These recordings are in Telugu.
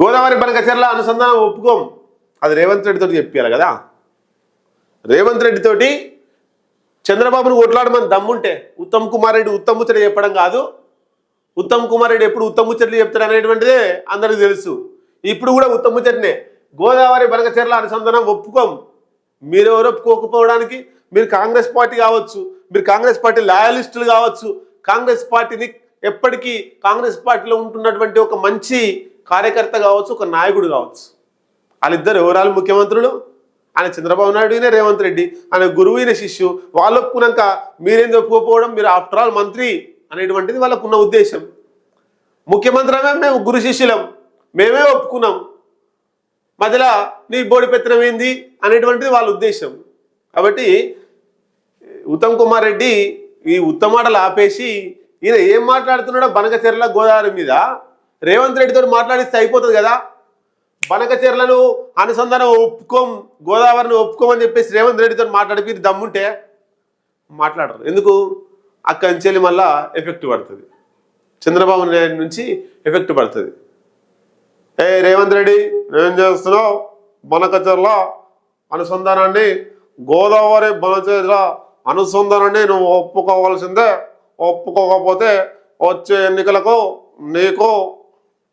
గోదావరి బనకచెర్ల అనుసంధానం ఒప్పుకోం. అది రేవంత్ రెడ్డితో చెప్పాలి కదా. రేవంత్ రెడ్డితోటి చంద్రబాబును కొట్లాడమని దమ్ముంటే ఉత్తమ్ కుమార్ రెడ్డి ఉత్తమ్ ముచ్చట చెప్పడం కాదు. ఉత్తమ్ కుమార్ రెడ్డి ఎప్పుడు ఉత్తమ్ ముచ్చట్లు చెప్తాడు అనేటువంటిదే అందరికీ తెలుసు. ఇప్పుడు కూడా ఉత్తమ్ ముచ్చటనే. గోదావరి బనకచెర్ల అనుసంధానం ఒప్పుకోం. మీరెవరు ఒప్పుకోకపోవడానికి? మీరు కాంగ్రెస్ పార్టీ కావచ్చు. మీరు కాంగ్రెస్ పార్టీ లాయలిస్టులు కావచ్చు. కాంగ్రెస్ పార్టీని ఎప్పటికీ కాంగ్రెస్ పార్టీలో ఉంటున్నటువంటి ఒక మంచి కార్యకర్త కావచ్చు ఒక నాయకుడు కావచ్చు. వాళ్ళిద్దరు ఎవరాలు ముఖ్యమంత్రులు? ఆయన చంద్రబాబు నాయుడు ఈయన రేవంత్ రెడ్డి. ఆయన గురువు ఈయన శిష్యు. వాళ్ళు ఒప్పుకున్నాక మీరేం ఒప్పుకోకపోవడం మీరు ఆఫ్టర్ ఆల్ మంత్రి అనేటువంటిది వాళ్ళకున్న ఉద్దేశం. ముఖ్యమంత్రమే మేము గురు శిష్యులం. మేమే ఒప్పుకున్నాం. మధ్యలో నీ బోడి పెత్తనం ఏంది? అనేటువంటిది వాళ్ళ ఉద్దేశం. కాబట్టి ఉత్తమ్ కుమార్ రెడ్డి ఈ ఉత్తమాటలు ఆపేసి ఈయన ఏం మాట్లాడుతున్నాడో బనకచెర్ల గోదావరి మీద రేవంత్ రెడ్డితో మాట్లాడిస్తే అయిపోతుంది కదా? బనకచెర్లను అనుసంధానం ఒప్పుకోం గోదావరిని ఒప్పుకోమని చెప్పేసి రేవంత్ రెడ్డితో మాట్లాడిపి దమ్ముంటే మాట్లాడరు. ఎందుకు? అక్కడి నుంచి వెళ్ళి మళ్ళా ఎఫెక్ట్ పడుతుంది. చంద్రబాబు నాయుడు నుంచి ఎఫెక్ట్ పడుతుంది. ఏ రేవంత్ రెడ్డి ఏం చేస్తున్నావు? బనకచెర్ల అనుసంధానాన్ని గోదావరి బనకచెర్ల అనుసంధానాన్ని నువ్వు ఒప్పుకోవాల్సిందే. ఒప్పుకోకపోతే వచ్చే ఎన్నికలకు నీకు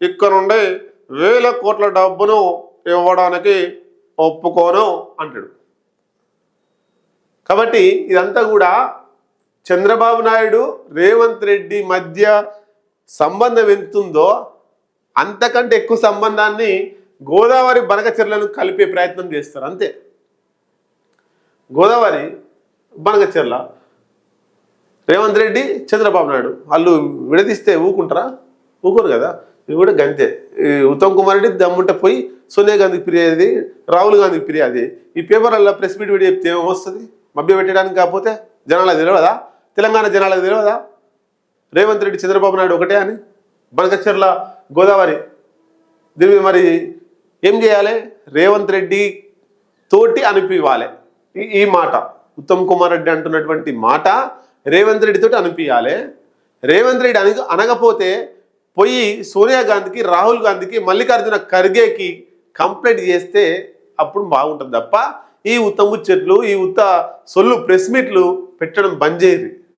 ఇక్కడ నుండి వేల కోట్ల డబ్బును ఇవ్వడానికి ఒప్పుకోను అంటాడు. కాబట్టి ఇదంతా కూడా చంద్రబాబు నాయుడు రేవంత్ రెడ్డి మధ్య సంబంధం ఎంతుందో అంతకంటే ఎక్కువ సంబంధాన్ని గోదావరి బనకచెర్లను కలిపే ప్రయత్నం చేస్తారు అంతే. గోదావరి బనకచెర్ల రేవంత్ రెడ్డి చంద్రబాబు నాయుడు వాళ్ళు విడదీస్తే ఊకుంటారా ఊకోరు కదా. ఇవి కూడా గంతే. ఈ ఉత్తమ్ కుమార్ రెడ్డి దమ్ముంటే పోయి సోనియా గాంధీకి ఫిర్యాది రాహుల్ గాంధీకి ఫిర్యాది. ఈ పేపర్లలో ప్రెస్ మీట్ పెట్టి చెప్తే ఏమొస్తుంది? మభ్య పెట్టడానికి కాకపోతే జనాలకు తెలియదా? తెలంగాణ జనాలకు తెలియదా? రేవంత్ రెడ్డి చంద్రబాబు నాయుడు ఒకటే అని? బనకచెర్ల గోదావరి. దీని మరి ఏం చేయాలి? రేవంత్ రెడ్డి తోటి అనిపివ్వాలి. ఈ- ఈ మాట. ఉత్తమ్ కుమార్ రెడ్డి అంటున్నటువంటి మాట రేవంత్ రెడ్డితోటి అనిపించాలి రేవంత్ రెడ్డి అని అనకపోతే పోయి సోనియా గాంధీకి రాహుల్ గాంధీకి మల్లికార్జున ఖర్గేకి కంప్లైంట్ చేస్తే అప్పుడు బాగుంటుంది తప్ప ఈ ఉత్త ముచ్చట్లు ఈ ఉత్త సొల్లు ప్రెస్ మీట్లు పెట్టడం బంద్ చేయరు